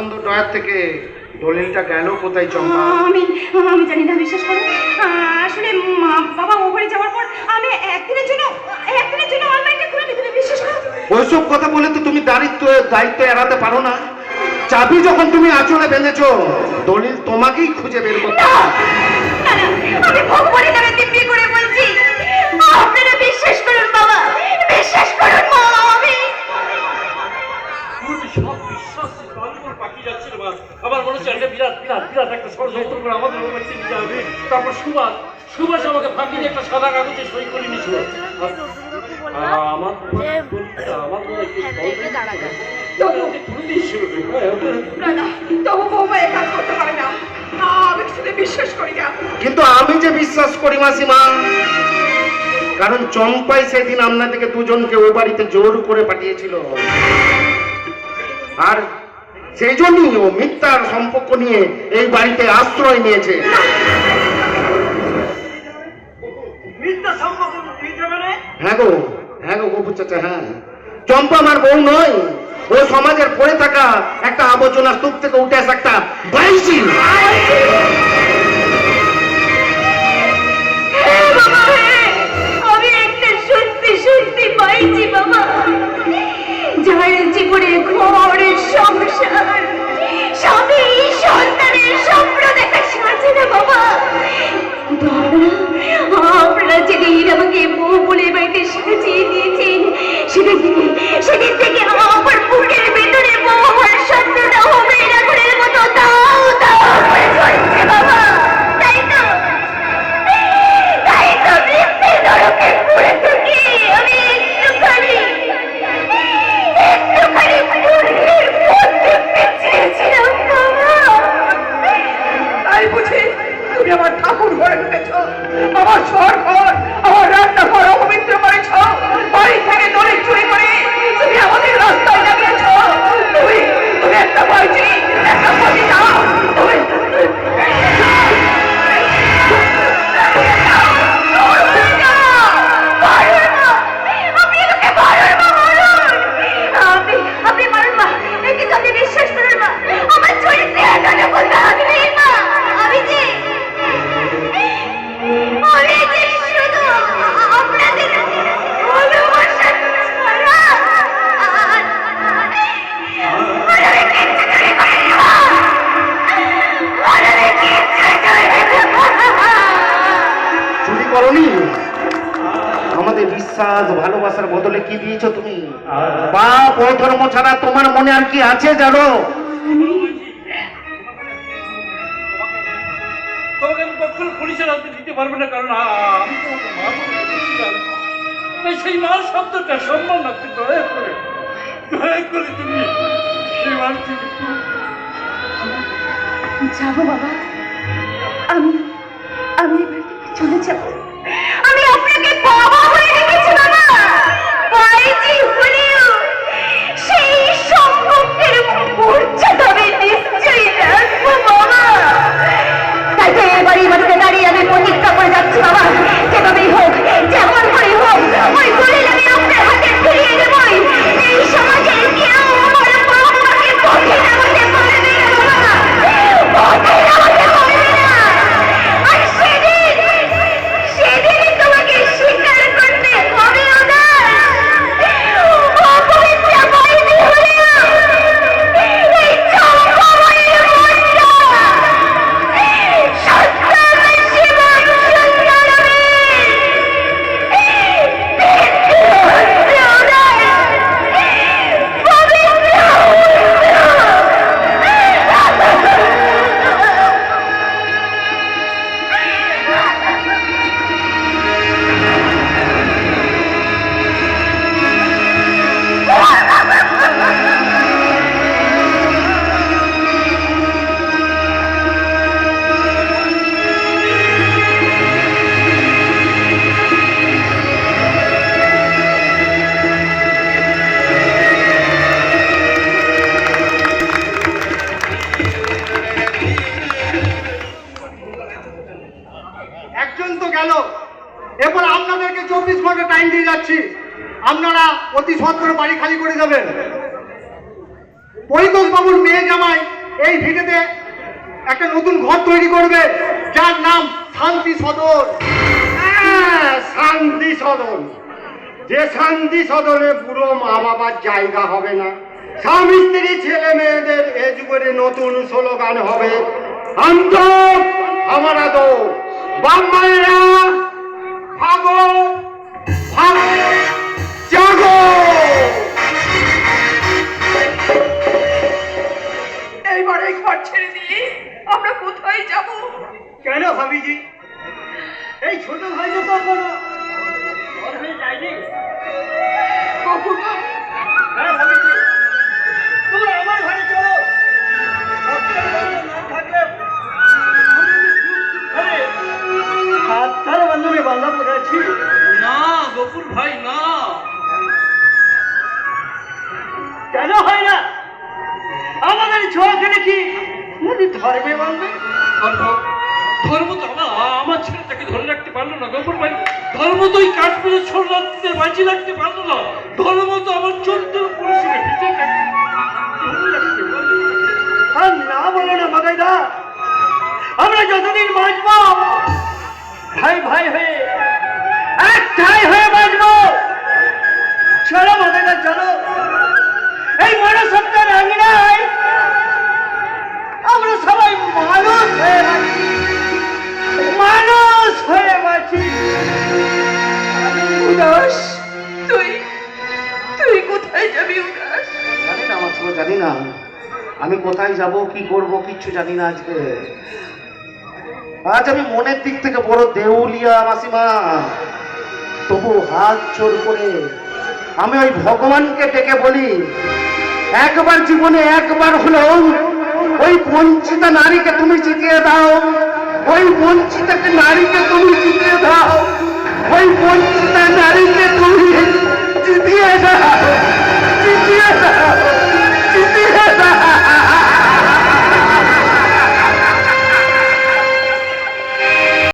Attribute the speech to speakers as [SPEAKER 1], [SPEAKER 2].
[SPEAKER 1] বন্ধু ডয়ার থেকে দলিলটা গেল কোথায় চম্পা?
[SPEAKER 2] আমি আমি জানি না বিশ্বাস করো। আসলে মা বাবা ও বাড়ি যাওয়ার পর আমি একদিনের জন্য একদিনের জন্য অনলাইনে খুলে নিতে বিশ্বাস করো।
[SPEAKER 1] ওইসব কথা বলে তো তুমি দায়িত্ব দায়িত্ব এড়াতে পারো না। চাবি যখন তুমি আঁচলে বেঁধেছো দলিল তোমাকেই খুঁজে বের করতে
[SPEAKER 2] আমি ভগবানের নামে দিব্যি করে বলছি আপনারা বিশ্বাস করুন বাবা বিশ্বাস করুন
[SPEAKER 3] আমার হচ্ছে একটা বিরাট বিরাট বিরাট একটা ষড়যন্ত্র করে আমাদের ওপর চিন্তা হবে তারপর সুভাষ সুভাষ আমাকে ফাঁকি দিয়ে একটা সাদা কাগজে সই করে নিয়েছিল। আমার আমার হয় হ্যাঁ,
[SPEAKER 2] না।
[SPEAKER 1] কিন্তু আমি যে বিশ্বাস করি মাসিমা কারণ চম্পাই সেদিন আপনাদেরকে দুজনকে ও বাড়িতে জোর করে পাঠিয়েছিল। আর সেই জন্যই ও মিথ্যার সম্পর্ক নিয়ে এই বাড়িতে আশ্রয় নিয়েছে। হ্যাঁ গো হ্যাঁ গো গোপু চাচা হ্যাঁ। চম্পা আমার বউ নয়। ও সমাজের পড়ে থাকা একটা আবর্জনা স্তূপ থেকে উঠে আসা একটা বাইশি।
[SPEAKER 2] বাড়িতে চেয়ে দিয়েছেন সেটা দিয়ে সেদিন
[SPEAKER 4] তুমি আমার ঠাকুর ঘরে ঢুকেছ আমার শহর ঘর আমার রান্নাঘর অপবিত্র করেছ। বাড়ি থেকে দড়ি চুরি করে তুমি আমাদের রাস্তায় লাগিয়েছ তুমি তুমি একটা বলছি একটা বলি না
[SPEAKER 2] বিশ্বাস
[SPEAKER 1] ভালোবাসার বদলে কি দিয়েছ তুমি? বাপ ও ধর্ম ছাড়া তোমার মনে আর কি আছে জানো?
[SPEAKER 3] তোমাকে আমি কখনো পুলিশের হাতে দিতে পারব না কারণ সেই মা শব্দটা সম্মান রাখতে দয়া করে দয়া করে তুমি সেই মানুষটি
[SPEAKER 2] যাব বাবা। আমি আমি চলে যাব।
[SPEAKER 4] একজন তো গেল। এরপর আপনাদেরকে চব্বিশ ঘণ্টা টাইম দিয়ে যাচ্ছি। আপনারা অতি সত্তর বাড়ি খালি করে
[SPEAKER 5] পরিতোষ বাবুর মেয়ে জামাই এই ভিটেতে একটা নতুন ঘর তৈরি করবে যার নাম শান্তি সদন।
[SPEAKER 6] হ্যাঁ, শান্তি সদন। যে শান্তি সদনে পুরো মা বাবার জায়গা হবে না। স্বামী স্ত্রী ছেলে মেয়েদের এ যুগের নতুন স্লোগান হবে আন্ত আমারা দো বাপ ভাগো ভাগো জাগো।
[SPEAKER 4] এইবার এই ঘর ছেড়ে দিয়ে আমরা কোথায় যাব?
[SPEAKER 5] কেন ভাবিজি? এই ছোট ভাই তো তোর বড়
[SPEAKER 4] কখনো
[SPEAKER 5] হ্যাঁ ভাবিজি। তোমরা আমার ঘরে আমাদের ছোঁয়াকে দেখি। যদি ধর্মে বাঁধবে
[SPEAKER 3] ধর্ম ধর্ম তো আমার আমার ছেলেটাকে ধরে রাখতে পারল না গফুর ভাই। ধর্ম তো ওই কাশ্মীরের শরণার্থীদের বাঁচিয়ে রাখতে পারল না। ধর্ম তো আমার চোদ্দ পুরুষকে ভিটে রাখতে ধরে রাখতে পারল না।
[SPEAKER 5] আর না বলো না আমরা যতদিন বাঁচবো ভাই ভাই হয়ে একটাই হয়ে বাঁচবো। চলো বাগাইদা চলো। এই আঙিনায় আমরা সবাই মানুষ হয়ে মানুষ হয়ে বাঁচি।
[SPEAKER 4] উদাস তুই তুই কোথায় যাবি উদাস?
[SPEAKER 1] জানি না আমার ছোট জানি না। আমি কোথায় যাব কি করব কিচ্ছু জানি না আজকে। আজ আমি মনের দিক থেকে বড় দেউলিয়া মাসিমা। তবু হাত জোর করে আমি ওই ভগবানকে ডেকে বলি একবার জীবনে একবার হলেও ওই বঞ্চিত নারীকে তুমি জিতিয়ে দাও। ওই বঞ্চিত নারীকে তুমি জিতিয়ে দাও।